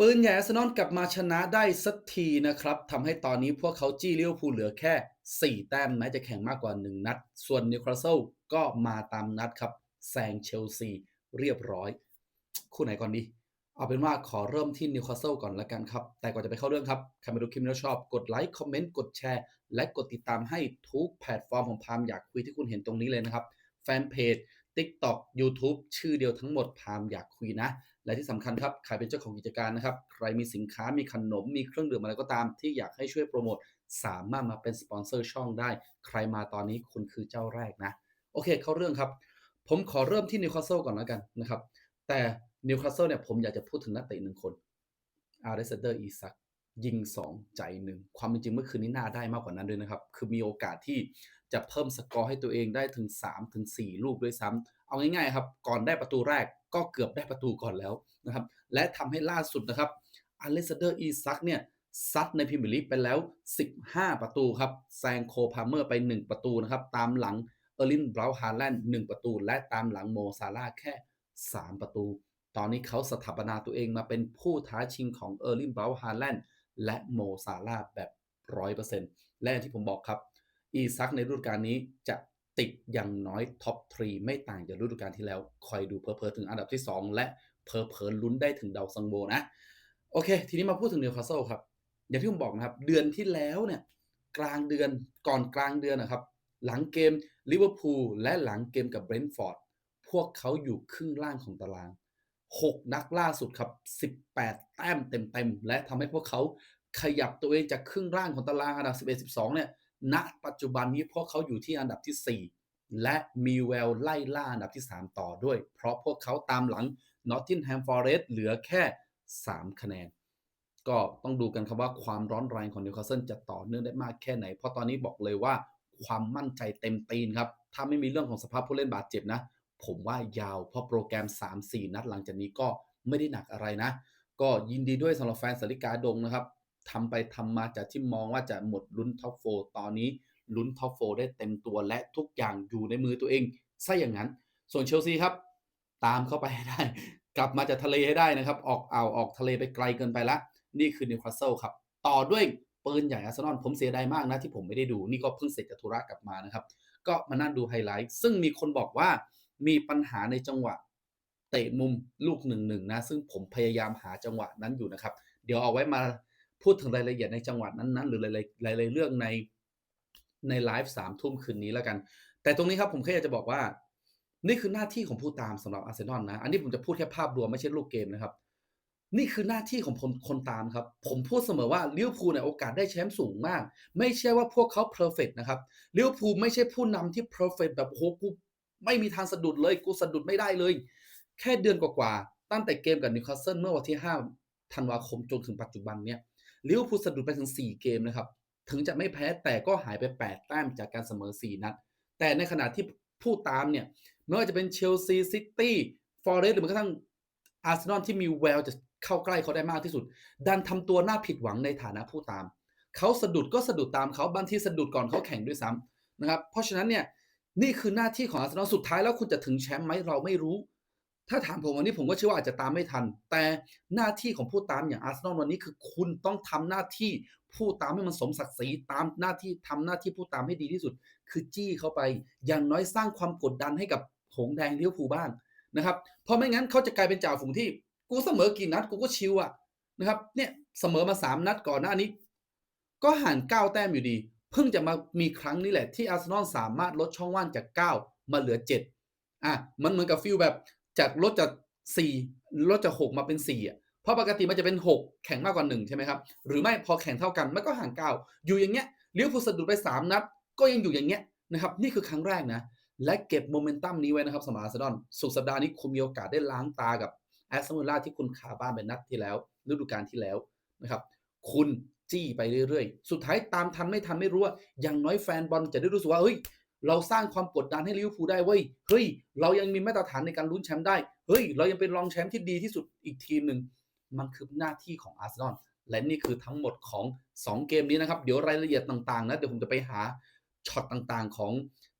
ปืนใหญ่อาร์เซนอลกลับมาชนะได้สักทีนะครับทำให้ตอนนี้พวกเขาจี้เลิเวอร์พูลเหลือแค่ 4 แต้มแม้จะแข่งมากกว่า 1 นัด ส่วนนิวคาสเซิลก็มาตามนัดครับแซงเชลซีเรียบร้อย คู่ไหนก่อนดี เอาเป็นว่าขอเริ่มที่นิวคาสเซิลก่อนละกันครับ แต่ก่อนจะไปเข้าเรื่องครับ ใครมาดูคลิปแล้วชอบ กดไลค์ คอมเมนต์ กดแชร์ และกดติดตามให้ทุกแพลตฟอร์มของพามอยากคุยที่คุณเห็นตรงนี้เลยนะครับแฟนเพจ TikTok YouTube ชื่อเดียวทั้งหมดพามอยากคุยนะ และที่สำคัญครับใครเป็นเจ้าของกิจการนะครับ ใครมีสินค้ามีขนมมีเครื่องดื่มอะไรก็ตาม ที่อยากให้ช่วยโปรโมทสามารถมาเป็นสปอนเซอร์ช่องได้ ใครมาตอนนี้คุณคือเจ้าแรกนะ โอเค เข้าเรื่องครับ ผมขอเริ่มที่นิวคาสเซิลก่อนแล้วกันนะครับ แต่นิวคาสเซิลเนี่ยผมอยากจะพูดถึงนักเตะหนึ่งคนอาร์เรสเดอร์อีซักยิง 2 ใจหนึ่งความจริงเมื่อคืนนี้น่าได้มากกว่านั้นด้วยนะครับ คือมีโอกาสที่จะเพิ่มสกอร์ให้ตัวเองได้ถึง3ถึง4ลูกด้วยซ้ำเอาง่ายๆครับ ก่อนได้ประตูแรก ก็เกือบได้ประตูก่อนแล้วนะครับ และทำให้ล่าสุดนะครับอเลสเดอร์อีซักเนี่ยซัดในพรีเมียร์ลีกไปแล้ว 15 ประตูครับแซงโคพาเมอร์ไป 1 ประตูนะครับ ตามหลังเออร์ลินบราว์ฮาแลนด์1ประตู และตามหลังโมซาร่าแค่ 3 ประตู ตอนนี้เขาสถาปนาตัวเองมาเป็นผู้ท้าชิงของเออร์ลินบราว์ฮาแลนด์และโมซาร่าแบบ 100%และที่ผมบอกครับ อีซักในฤดูกาลนี้จะ ติดอย่างน้อยท็อปทรีไม่ต่างจากฤดูกาลที่แล้ว คอยดูเพอเพอถึงอันดับที่ 2 และเพอเพอลุ้นได้ถึงดาวซังโบนะ โอเค ทีนี้มาพูดถึงนิวคาสเซิลครับ อย่างที่ผมบอกนะครับ เดือนที่แล้วเนี่ยกลางเดือนก่อนกลางเดือนนะครับ หลังเกมลิเวอร์พูลและหลังเกมกับเบรนท์ฟอร์ดพวกเขาอยู่ครึ่งล่างของตาราง 6 นัดล่าสุดครับ 18 แต้มเต็มๆและทำให้พวกเขาขยับตัวเองจากครึ่งล่างของตารางอันดับ11-12เนี่ย ณปัจจุบันนี้พวกเขาอยู่ที่อันดับที่ 4 และมีแววไล่ล่าอันดับที่ 3 ต่อด้วย เพราะพวกเขาตามหลัง Nottingham Forest เหลือแค่ 3 คะแนน ก็ต้องดูกันครับว่าความร้อนแรงของนิวคาสเซิลจะต่อเนื่องได้มากแค่ไหน เพราะตอนนี้บอกเลยว่าความมั่นใจเต็มตีนครับ ถ้าไม่มีเรื่องของสภาพผู้เล่นบาดเจ็บนะ ผมว่ายาวเพราะโปรแกรม 3-4 นัดหลังจากนี้ก็ไม่ได้หนักอะไรนะ ก็ยินดีด้วยสำหรับแฟนสาริกาดงนะครับ ทำไปทำมาจากที่มองว่าจะหมดลุ้นท็อปโฟตอนนี้ลุ้นท็อปโฟได้เต็มตัวและทุกอย่างอยู่ในมือตัวเองซะอย่างนั้น ส่วนเชลซีครับ ตามเข้าไปให้ได้ กลับมาจากทะเลให้ได้นะครับ ออกอ่าวออกทะเลไปไกลเกินไปละนี่คือนิวคาสเซิลครับ ต่อด้วยปืนใหญ่อาร์เซนอลผมเสียดายมากนะที่ผมไม่ได้ดูนี่ก็เพิ่งเสร็จจากธุระกลับมานะครับ ก็มานั่งดูไฮไลท์ซึ่งมีคนบอกว่ามีปัญหาในจังหวะเตะมุมลูกหนึ่งหนึ่งนะ ซึ่งผมพยายามหาจังหวะนั้นอยู่นะครับ เดี๋ยวเอาไว้มา พูดถึงรายละเอียดในจังหวะนั้นๆ หรือหลายๆเรื่องในในไลฟ์สามทุ่มคืนนี้แล้วกัน แต่ตรงนี้ครับผมแค่อยากจะบอกว่า นี่คือหน้าที่ของผู้ตามสำหรับอาร์เซนอลนะ อันนี้ผมจะพูดแค่ภาพรวมไม่ใช่ลูกเกมนะครับ นี่คือหน้าที่ของคนคนตามครับ ผมพูดเสมอว่าลิเวอร์พูลเนี่ยโอกาสได้แชมป์สูงมาก ไม่ใช่ว่าพวกเขาเพอร์เฟกนะครับลิเวอร์พูลไม่ใช่ผู้นำที่เพอร์เฟกแบบโอ้โหกูไม่มีทางสะดุดเลยกูสะดุดไม่ได้เลย แค่เดือนกว่าๆตั้งแต่เกมกับนิวคาสเซิลเมื่อวันที่5ธันวาคมจนถึงปัจจุบันเนี่ย ลิเวอร์พูลสะดุดไปถึง 4 เกมนะครับ ถึงจะไม่แพ้แต่ก็หายไป 8 แต้มจากการเสมอ 4 นัด แต่ในขณะที่ผู้ตามเนี่ยไม่ว่าจะเป็นเชลซีซิตี้ฟอร์เรสต์หรือแม้กระทั่งอาร์เซนอลที่มีแววจะเข้าใกล้เขาได้มากที่สุด ดันทำตัวน่าผิดหวังในฐานะผู้ตาม เขาสะดุดก็สะดุดตามเขาบางทีสะดุดก่อนเขาแข่งด้วยซ้ำนะครับเพราะฉะนั้นเนี่ยนี่คือหน้าที่ของอาร์เซนอลสุดท้ายแล้วคุณจะถึงแชมป์ไหมเราไม่รู้ ถ้าถามผมวันนี้ผมก็เชื่อว่าอาจจะตามไม่ทัน แต่หน้าที่ของผู้ตามอย่างอาร์เซนอลวันนี้คือคุณต้องทำหน้าที่ผู้ตามให้มันสมศักดิ์ศรีตามหน้าที่ทำหน้าที่ผู้ตามให้ดีที่สุด คือจี้เข้าไป อย่างน้อยสร้างความกดดันให้กับหงแดงลิเวภูบ้างนะครับ เพราะไม่งั้นเขาจะกลายเป็นจ่าฝูงที่ กูเสมอกี่นัดกูก็ชิวอะนะครับเนี่ยเสมอมา3นัดก่อนหน้านี้ ก็ห่าง9แต้มอยู่ดี เพิ่งจะมามีครั้งนี้แหละที่อาร์เซนอลสามารถลดช่องว่างจาก9มาเหลือ7อะมันเหมือนกับฟิลแบบ จากลดจาก4ลดจาก6มาเป็น4อะเพราะปกติมันจะเป็น6แข่งมากกว่า1ใช่ไหมครับหรือไม่พอแข่งเท่ากันมันก็ห่าง9อยู่อย่างเงี้ยเลิเวอร์พูสะดุดไป3นัด ก็ยังอยู่อย่างเงี้ยนะครับนี่คือครั้งแรกนะและเก็บโมเมนตัมนี้ไว้นะครับสำหรับอาร์เซอลสุดสัปดาห์นี้คุณมีโอกาสได้ล้างตากับแอสตันวิลล่าที่คุณขาบ้านไปนัดที่แล้วฤดูกาลที่แล้วนะครับคุณจี้ไปเรื่อยๆ สุดท้ายตามทันไม่ทันไม่รู้ว่าอย่างน้อยแฟนบอลจะได้รู้สึกว่าเฮ้ย เราสร้างความกดดันให้ลิเวอร์พูลได้เว้ยเฮ้ย เรายังมีมาตรฐานในการลุ้นแชมป์ได้เฮ้ย เรายังเป็นรองแชมป์ที่ดีที่สุดอีกทีมหนึ่งมันคือหน้าที่ของอาร์เซนอลและนี่คือทั้งหมดของ 2 เกมนี้นะครับ เดี๋ยวรายละเอียดต่างๆนะเดี๋ยวผมจะไปหาช็อตต่างๆ ของ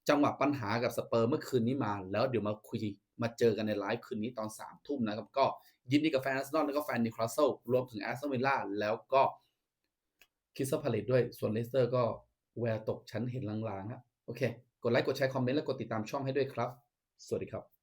จังหวะปัญหากับสเปอร์เมื่อคืนนี้มา แล้วเดี๋ยวมาคุยมาเจอกันในไลฟ์คืนนี้ตอน3ามทุ่มนะครับ ก็ยินดีกับแฟนอาร์เซนอลแล้วก็แฟนนิคลาสโซรวมถึงแอสตันวิลล่าแล้วก็คิสซ์พาเลตด้วยส่วนเลสเตอร์ก็แวร์ตกชั้นเห็นลางๆครับโอเค ดไลค์กดแชร์คอมเมนต์และกดติดตามช่องให้ด้วยครับ สวัสดีครับ